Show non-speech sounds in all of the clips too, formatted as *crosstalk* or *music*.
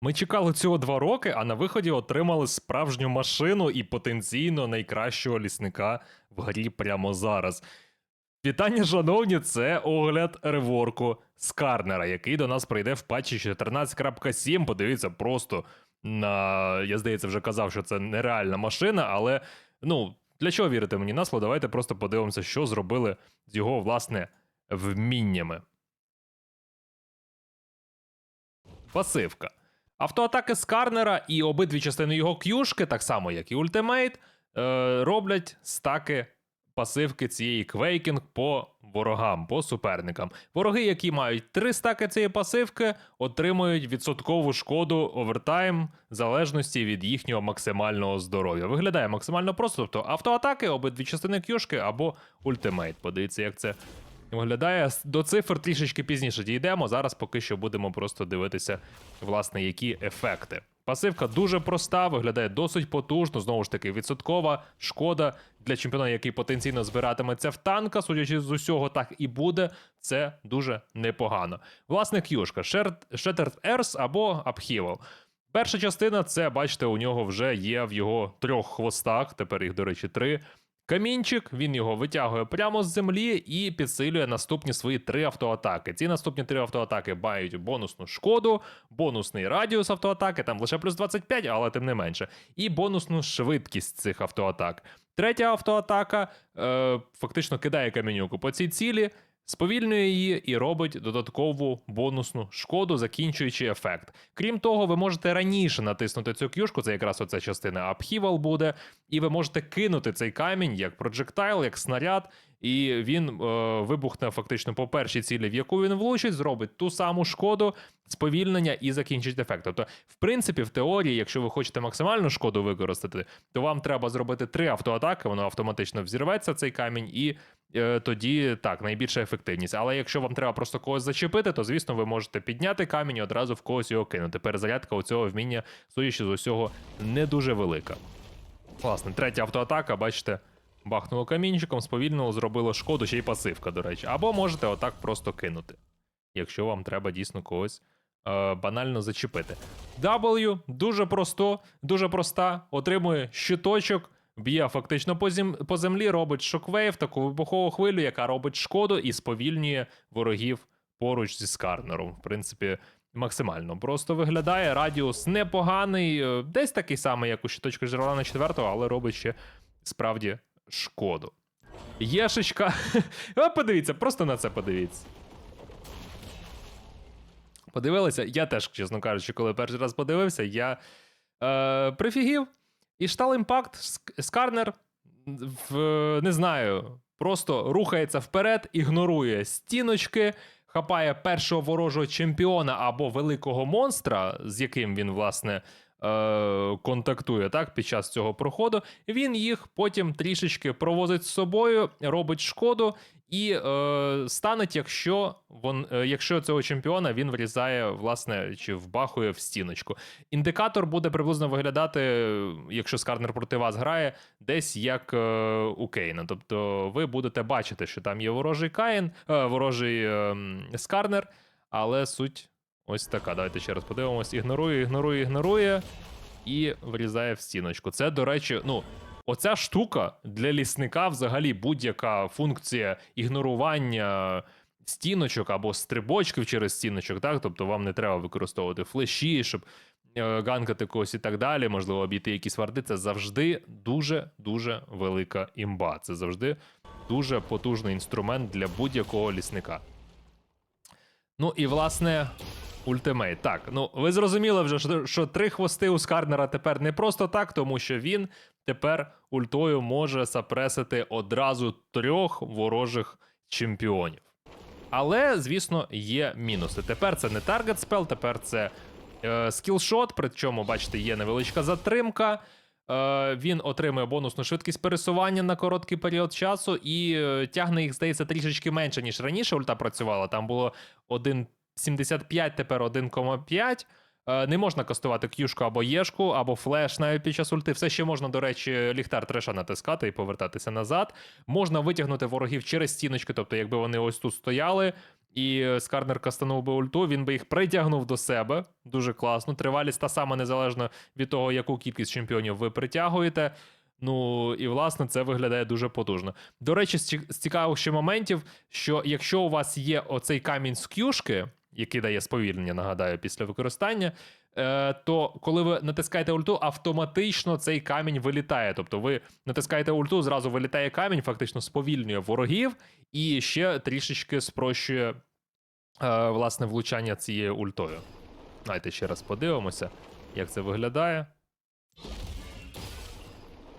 Ми чекали цього два роки, а на виході отримали справжню машину і потенційно найкращого лісника в грі прямо зараз. Вітання, шановні, це огляд реворку Скарнера, який до нас прийде в патчі 14.7. Подивіться, просто на. Я здається, вже казав, що це нереальна машина, але ну, для чого вірити мені на слово? Давайте просто подивимося, що зробили з його, власне, вміннями. Пасивка. Автоатаки Скарнера і обидві частини його к'юшки, так само як і ультимейт, е, роблять стаки пасивки цієї квейкінг по ворогам, по суперникам. Вороги, які мають три стаки цієї пасивки, отримують відсоткову шкоду овертайм в залежності від їхнього максимального здоров'я. Виглядає максимально просто, тобто автоатаки, обидві частини к'юшки або ультимейт. Подивіться, як це виглядає. До цифр трішечки пізніше дійдемо. Зараз поки що будемо просто дивитися, власне, які ефекти. Пасивка дуже проста, виглядає досить потужно. Знову ж таки, відсоткова шкода для чемпіона, який потенційно збиратиметься в танка. Судячи з усього, так і буде. Це дуже непогано. Власне, к'юшка Shattered Earth або Upheaval. Перша частина це, бачите, у нього вже є в його трьох хвостах. Тепер їх, до речі, три. Камінчик, він його витягує прямо з землі і підсилює наступні свої три автоатаки. Ці наступні три автоатаки мають бонусну шкоду, бонусний радіус автоатаки, там лише плюс 25, але тим не менше, і бонусну швидкість цих автоатак. Третя автоатака е, фактично кидає камінюку по цій цілі. Сповільнює її і робить додаткову бонусну шкоду, закінчуючи ефект. Крім того, ви можете раніше натиснути цю кюшку, це якраз оця частина Upheaval буде, і ви можете кинути цей камінь як проджектайл, як снаряд, і він е, вибухне фактично по першій цілі, в яку він влучить, зробить ту саму шкоду, сповільнення і закінчить ефект. Тобто, в принципі, в теорії, якщо ви хочете максимальну шкоду використати, то вам треба зробити три автоатаки, воно автоматично взірветься цей камінь, і тоді так, найбільша ефективність. Але якщо вам треба просто когось зачепити, то звісно ви можете підняти камінь і одразу в когось його кинути. Перезарядка у цього вміння, судячи з усього, не дуже велика. Власне, третя автоатака, бачите. Бахнуло камінчиком, сповільнило, зробило шкоду, ще й пасивка, до речі. Або можете отак просто кинути, якщо вам треба дійсно когось е, банально зачепити. W дуже просто, дуже проста, отримує щиточок, б'є фактично по, зем... по землі, робить шоквейв, таку вибухову хвилю, яка робить шкоду і сповільнює ворогів поруч зі скарнером. В принципі, максимально просто виглядає. Радіус непоганий, е, десь такий самий, як у щиточка Жерлана 4, але робить ще справді шкоду. Єшечка. *laughs* Ви подивіться, просто на це подивіться. Подивилися? Я теж, чесно кажучи, коли перший раз подивився, я е, прифігів. І штал імпакт, скарнер, в, не знаю, просто рухається вперед, ігнорує стіночки, хапає першого ворожого чемпіона або великого монстра, з яким він, власне, е, контактує так, під час цього проходу. Він їх потім трішечки провозить з собою, робить шкоду і е, станеть, якщо вон, е, якщо цього чемпіона він врізає, власне, чи вбахує в стіночку. Індикатор буде приблизно виглядати, якщо скарнер проти вас грає, десь як е, у Кейна. Тобто ви будете бачити, що там є ворожий Каїн, е, ворожий е, скарнер, але суть. Ось така. Давайте ще раз подивимось. Ігнорує, ігнорує, ігнорує і врізає в стіночку. Це, до речі, ну. Оця штука для лісника взагалі будь-яка функція ігнорування стіночок або стрибочків через стіночок, так? Тобто вам не треба використовувати флеші, щоб е, ганкати когось і так далі, можливо, обійти якісь варди. Це завжди дуже-дуже велика імба. Це завжди дуже потужний інструмент для будь-якого лісника. Ну і власне. Ультимейт. Так, ну ви зрозуміли вже, що, що три хвости у Скарнера тепер не просто так, тому що він тепер ультою може сапресити одразу трьох ворожих чемпіонів. Але, звісно, є мінуси. Тепер це не таргет спел, тепер це е, скілшот, причому, бачите, є невеличка затримка. Е, Він отримує бонусну швидкість пересування на короткий період часу і е, тягне їх, здається, трішечки менше, ніж раніше ульта працювала. Там було 1,75, тепер 1,5. Е, Не можна кастувати к'юшку або єшку, або флеш навіть під час ульти. Все ще можна, до речі, ліхтар треша натискати і повертатися назад. Можна витягнути ворогів через стіночки, тобто, якби вони ось тут стояли, і е, Скарнер кастанув би ульту, він би їх притягнув до себе. Дуже класно. Тривалість та сама незалежно від того, яку кількість чемпіонів ви притягуєте. Ну і власне це виглядає дуже потужно. До речі, з цікавих ще моментів, що якщо у вас є оцей камінь з кюшки, який дає сповільнення, нагадаю, після використання, е, то коли ви натискаєте ульту, автоматично цей камінь вилітає. Тобто ви натискаєте ульту, зразу вилітає камінь, фактично сповільнює ворогів і ще трішечки спрощує е, власне влучання цією ультою. Давайте ще раз подивимося, як це виглядає.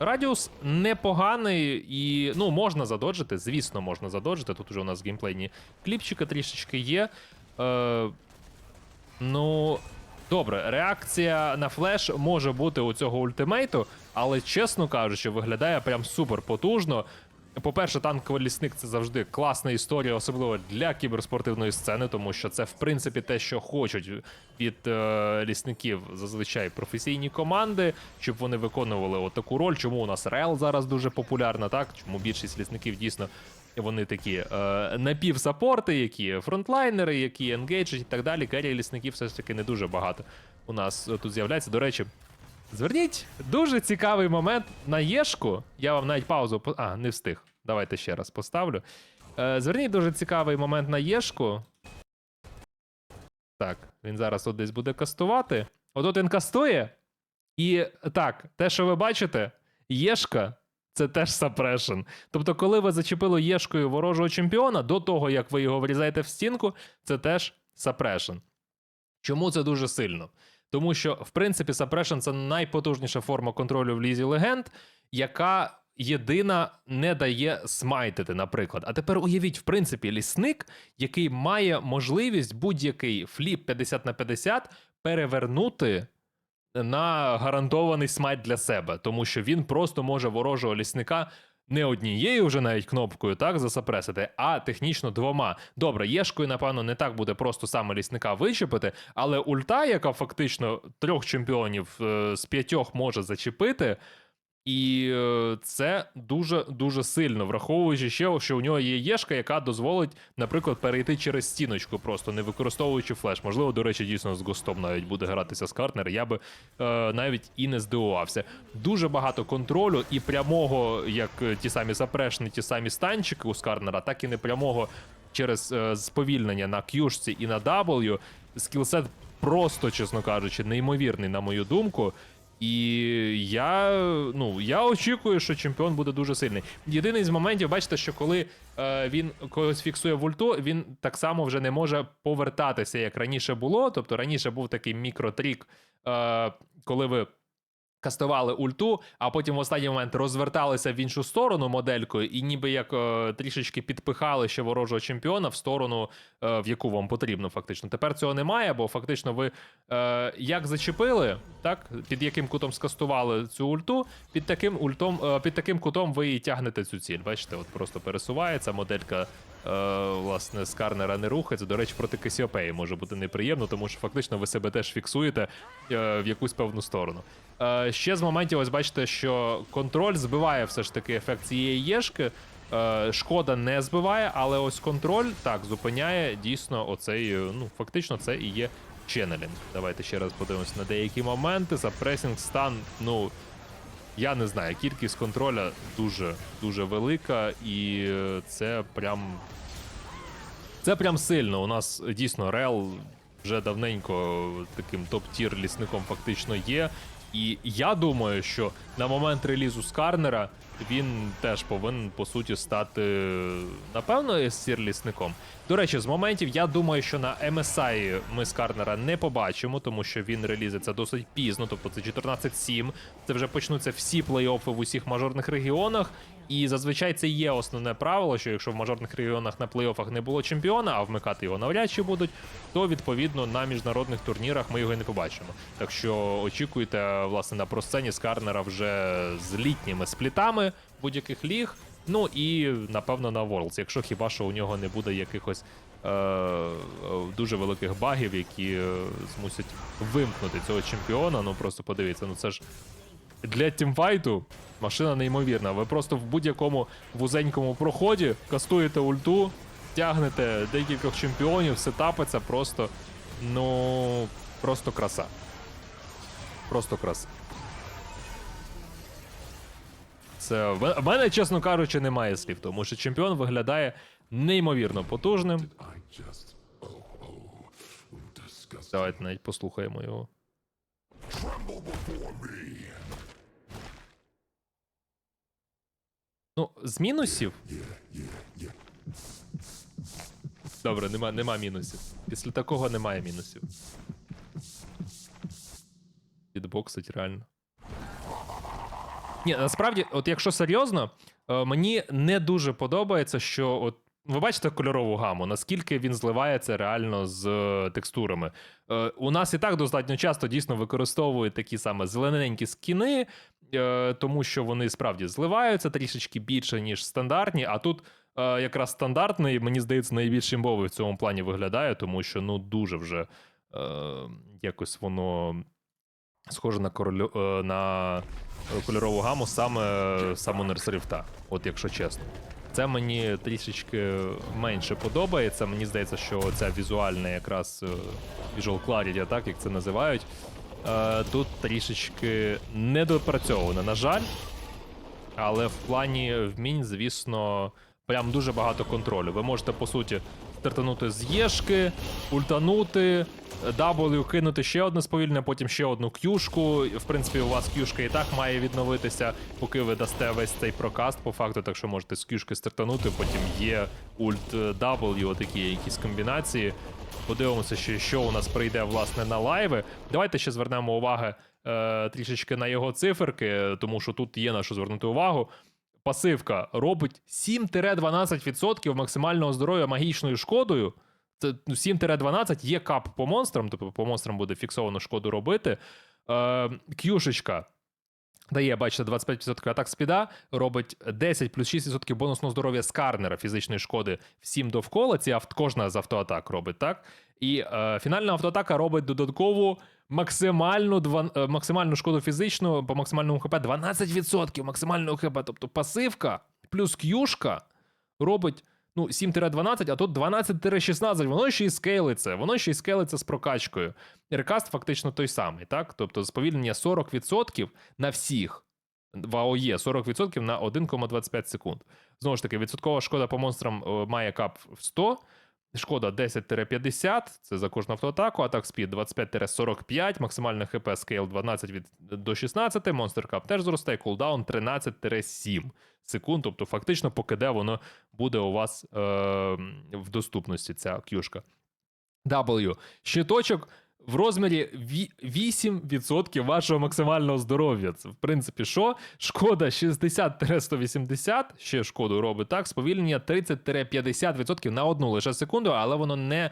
Радіус непоганий і ну, можна задоджити, звісно, можна задоджити. Тут уже у нас геймплейні кліпчики трішечки є. Е, ну, добре, реакція на флеш може бути у цього ультимейту, але чесно кажучи, виглядає прям супер потужно. По-перше, танковий лісник це завжди класна історія, особливо для кіберспортивної сцени, тому що це в принципі те, що хочуть від е, лісників зазвичай професійні команди, щоб вони виконували от таку роль. Чому у нас Рел зараз дуже популярна, так чому більшість лісників дійсно вони такі е, напівсапорти, які фронтлайнери, які енгейджать і так далі. Керрі лісників все ж таки не дуже багато у нас тут з'являється. До речі, Зверніть дуже цікавий момент на Єшку. Я вам навіть паузу. А, не встиг. Давайте ще раз поставлю. Е, зверніть дуже цікавий момент на Єшку. Так, він зараз от десь буде кастувати. Отут він кастує. І так, те, що ви бачите, Єшка це теж сапрешн. Тобто, коли ви зачепили Єшкою ворожого чемпіона, до того як ви його врізаєте в стінку, це теж сапрешн. Чому це дуже сильно? Тому що, в принципі, Suppression — це найпотужніша форма контролю в лізі легенд, яка єдина не дає смайтити, наприклад. А тепер уявіть, в принципі, лісник, який має можливість будь-який фліп 50 на 50 перевернути на гарантований смайт для себе, тому що він просто може ворожого лісника. Не однією вже навіть кнопкою так засапресити, а технічно двома. Добре, єшкою, напевно, не так буде просто саме лісника вичепити, але ульта, яка фактично трьох чемпіонів е, з п'ятьох може зачепити, і е, це дуже дуже сильно, враховуючи ще, що у нього є єшка, яка дозволить, наприклад, перейти через стіночку, просто не використовуючи флеш. Можливо, до речі, дійсно з гостом навіть буде гратися з Картнер. Я би е, навіть і не здивувався. Дуже багато контролю і прямого, як е, ті самі запрешні, ті самі станчики у Скарнера, так і непрямого через е, сповільнення на к'юшці і на W. Скілсет просто, чесно кажучи, неймовірний, на мою думку. І я, ну, я очікую, що чемпіон буде дуже сильний. Єдиний з моментів, бачите, що коли е, він когось фіксує в ульту, він так само вже не може повертатися, як раніше було. Тобто раніше був такий мікротрік, е, коли ви кастували ульту, а потім в останній момент розверталися в іншу сторону моделькою, і ніби як е, трішечки підпихали ще ворожого чемпіона в сторону, е, в яку вам потрібно, фактично. Тепер цього немає, бо фактично ви е, як зачепили, так, під яким кутом скастували цю ульту, під таким ультом, е, під таким кутом ви і тягнете цю ціль. Бачите, от просто пересувається моделька. Е, власне, з Карнера не рухається. До речі, проти Касіопеї може бути неприємно, тому що фактично ви себе теж фіксуєте е, в якусь певну сторону. Е, ще з моментів, ось бачите, що контроль збиває все ж таки ефект цієї єшки. Е, шкода не збиває, але ось контроль так зупиняє дійсно оцей. е, Ну, фактично, це і є ченнелінг. Давайте ще раз подивимося на деякі моменти. За пресінг стан, ну. Я не знаю, кількість контроля дуже дуже велика, і це прям. Це прям сильно. У нас дійсно Рел вже давненько таким топ-тір лісником фактично є. І я думаю, що на момент релізу Скарнера він теж повинен по суті стати, напевно, сір лісником. До речі, з моментів я думаю, що на MSI ми Скарнера не побачимо, тому що він релізиться досить пізно, тобто це 14-7. Це вже почнуться всі плей-оффи в усіх мажорних регіонах. І зазвичай це є основне правило, що якщо в мажорних регіонах на плей-оффах не було чемпіона, а вмикати його навряд чи будуть, то відповідно на міжнародних турнірах ми його і не побачимо. Так що очікуйте, власне, на просцені Скарнера вже з літніми сплітами будь-яких ліг. Ну і напевно на Worlds, якщо хіба що у нього не буде якихось е- дуже великих багів, які е, змусять вимкнути цього чемпіона. Ну просто подивіться, ну це ж для тімфайту машина неймовірна. Ви просто в будь-якому вузенькому проході кастуєте ульту, тягнете декількох чемпіонів, сетапи це просто, ну, просто краса. Просто краса. Це в мене, чесно кажучи, немає слів, тому що чемпіон виглядає неймовірно потужним. Давайте навіть послухаємо його. Ну, з мінусів. Добре, нема, нема мінусів. Після такого немає мінусів. Підбоксить реально. Ні, насправді, от якщо серйозно, е, мені не дуже подобається, що от. Ви бачите кольорову гаму, наскільки він зливається реально з е, текстурами. Е, у нас і так достатньо часто дійсно використовують такі саме зелененькі скіни, тому що вони справді зливаються трішечки більше, ніж стандартні. А тут е, якраз стандартний, мені здається, найбільш імбовий в цьому плані виглядає, тому що ну дуже вже е, якось воно схоже на, королю, е, на кольорову гаму саме Summoners Rift, от якщо чесно. Це мені трішечки менше подобається. Мені здається, що ця візуальна якраз е, visual clarity, так як це називають, е, тут трішечки недопрацьована, на жаль. Але в плані вмінь, звісно, прям дуже багато контролю. Ви можете, по суті, стартанути з єшки, ультанути, W кинути ще одне сповільнення, потім ще одну к'юшку. В принципі, у вас к'юшка і так має відновитися, поки ви дасте весь цей прокаст по факту, так що можете з к'юшки стартанути, потім є ульт W, отакі якісь комбінації. Подивимося, що, що у нас прийде власне на лайви. Давайте ще звернемо уваги е, трішечки на його циферки, тому що тут є на що звернути увагу. Пасивка робить 7-12% максимального здоров'я магічною шкодою. Це ну, 7-12 є кап по монстрам, тобто по монстрам буде фіксовано шкоду робити. Е, к'юшечка дає, бачите, 25% атак спіда, робить 10 плюс 6% бонусного здоров'я скарнера фізичної шкоди всім довкола. Ці авт, кожна з автоатак робить, так? І е, фінальна автоатака робить додаткову максимальну, е, максимальну шкоду фізичну по максимальному хп 12% максимального хп. Тобто пасивка плюс к'юшка робить ну, 7-12, а тут 12-16, воно ще й скейлиться, воно ще й скейлиться з прокачкою. Рекаст фактично той самий, так? Тобто сповільнення 40% на всіх. В АОЄ 40% на 1,25 секунд. Знову ж таки, відсоткова шкода по монстрам е, має кап в 100, шкода 10-50, це за кожну автоатаку, атак спід 25-45, максимальний хп скейл 12 від, до 16, Monster Cup теж зростає, кулдаун 13-7 секунд. Тобто, фактично, поки де воно буде у вас е, в доступності, ця к'юшка. W. Щиточок в розмірі 8% вашого максимального здоров'я. Це, в принципі, що? Шкода 60-180, ще шкоду робить так, сповільнення 30-50% на одну лише секунду, але воно не е,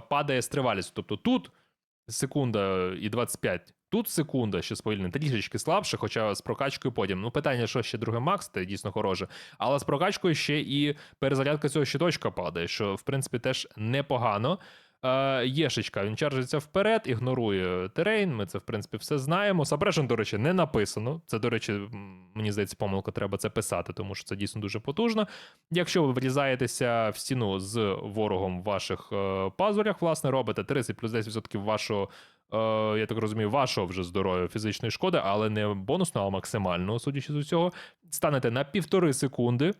падає з тривалістю. Тобто тут секунда і 25. Тут секунда ще сповільнення трішечки слабше, хоча з прокачкою потім. Ну, питання, що ще друге Макс, це дійсно хороше. Але з прокачкою ще і перезарядка цього щиточка падає, що в принципі теж непогано. Е, Єшечка, він чаржиться вперед, ігнорує терейн. Ми це, в принципі, все знаємо. Сабрешен, до речі, не написано. Це, до речі, мені здається, помилка, треба це писати, тому що це дійсно дуже потужно. Якщо ви врізаєтеся в стіну з ворогом в ваших е, пазурях, власне, робите 30 плюс 10% вашого. Е, я так розумію, вашого вже здоров'я фізичної шкоди, але не бонусного, а максимального, судячи з усього, станете на півтори секунди.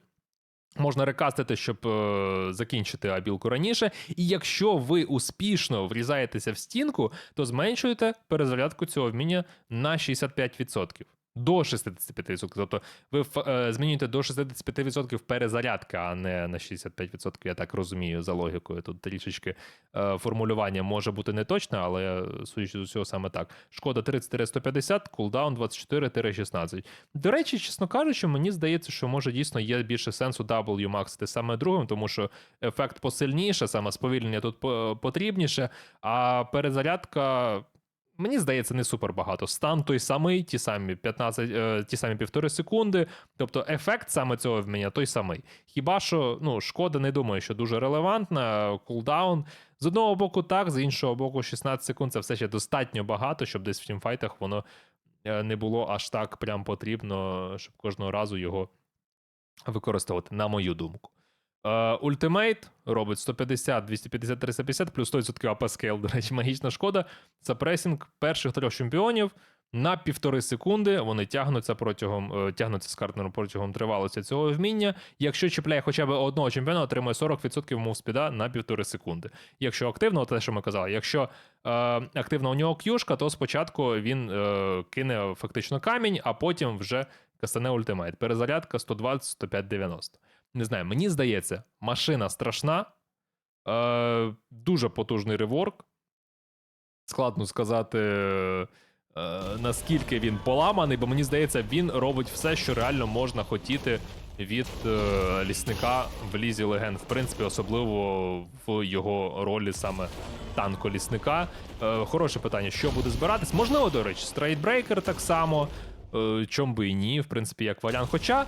Можна рекастити, щоб е, закінчити абілку раніше. І якщо ви успішно врізаєтеся в стінку, то зменшуєте перезарядку цього вміння на 65%. До 65%. Тобто ви е, змінюєте до 65% перезарядки, а не на 65%, я так розумію, за логікою. Тут трішечки е, формулювання може бути не точне, але е, судячи з усього саме так. Шкода 30-150, кулдаун 24-16. До речі, чесно кажучи, мені здається, що може дійсно є більше сенсу W максити саме другим, тому що ефект посильніше, саме сповільнення тут потрібніше, а перезарядка. Мені здається, не супер багато. Стан той самий, ті самі 15, е, ті самі півтори секунди. Тобто ефект саме цього вміння той самий. Хіба що ну, шкода, не думаю, що дуже релевантна. Кулдаун з одного боку, так, з іншого боку, 16 секунд це все ще достатньо багато, щоб десь в тімфайтах воно е, не було аж так прям потрібно, щоб кожного разу його використовувати, на мою думку. Ультимейт робить 150, 250, 350, плюс 100% АП скейл, до речі, магічна шкода. Це пресінг перших трьох чемпіонів. На півтори секунди вони тягнуться протягом е, тягнуться з картнером протягом тривалості цього вміння. Якщо чіпляє хоча б одного чемпіона, отримує 40% мувспіда на півтори секунди. Якщо активно, те, що ми казали, якщо е, активно у нього к'юшка, то спочатку він е, кине фактично камінь, а потім вже кастане ультимейт. Перезарядка 120, 105, 90. Не знаю, мені здається, машина страшна, е, дуже потужний реворк. Складно сказати, е, наскільки він поламаний, бо мені здається, він робить все, що реально можна хотіти від е, лісника в лізі легенд. В принципі, особливо в його ролі саме танко лісника. Е, хороше питання, що буде збиратись? Можливо, до речі, стрейдбрейкер так само. Е, чом би і ні, в принципі, як варіант. Хоча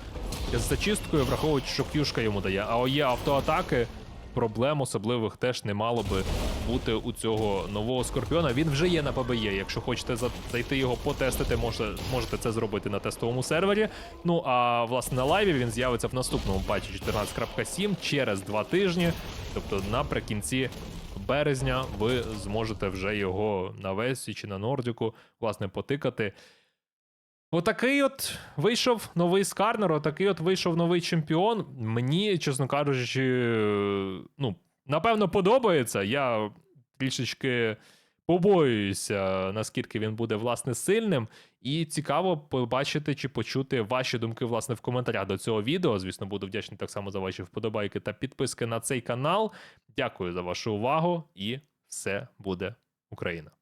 з зачисткою, враховуючи, що к'юшка йому дає, а є автоатаки, проблем особливих теж не мало би бути у цього нового скорпіона. Він вже є на ПБЄ. Якщо хочете зайти його потестити, можете це зробити на тестовому сервері. Ну а власне на лайві він з'явиться в наступному патчі 14.7 через два тижні. Тобто наприкінці березня ви зможете вже його на Весі чи на Нордіку власне потикати. Отакий от вийшов новий скарнер, отакий от вийшов новий чемпіон. Мені, чесно кажучи, ну, напевно, подобається. Я трішечки побоююся, наскільки він буде власне сильним. І цікаво побачити чи почути ваші думки власне в коментарях до цього відео. Звісно, буду вдячний так само за ваші вподобайки та підписки на цей канал. Дякую за вашу увагу і все буде Україна!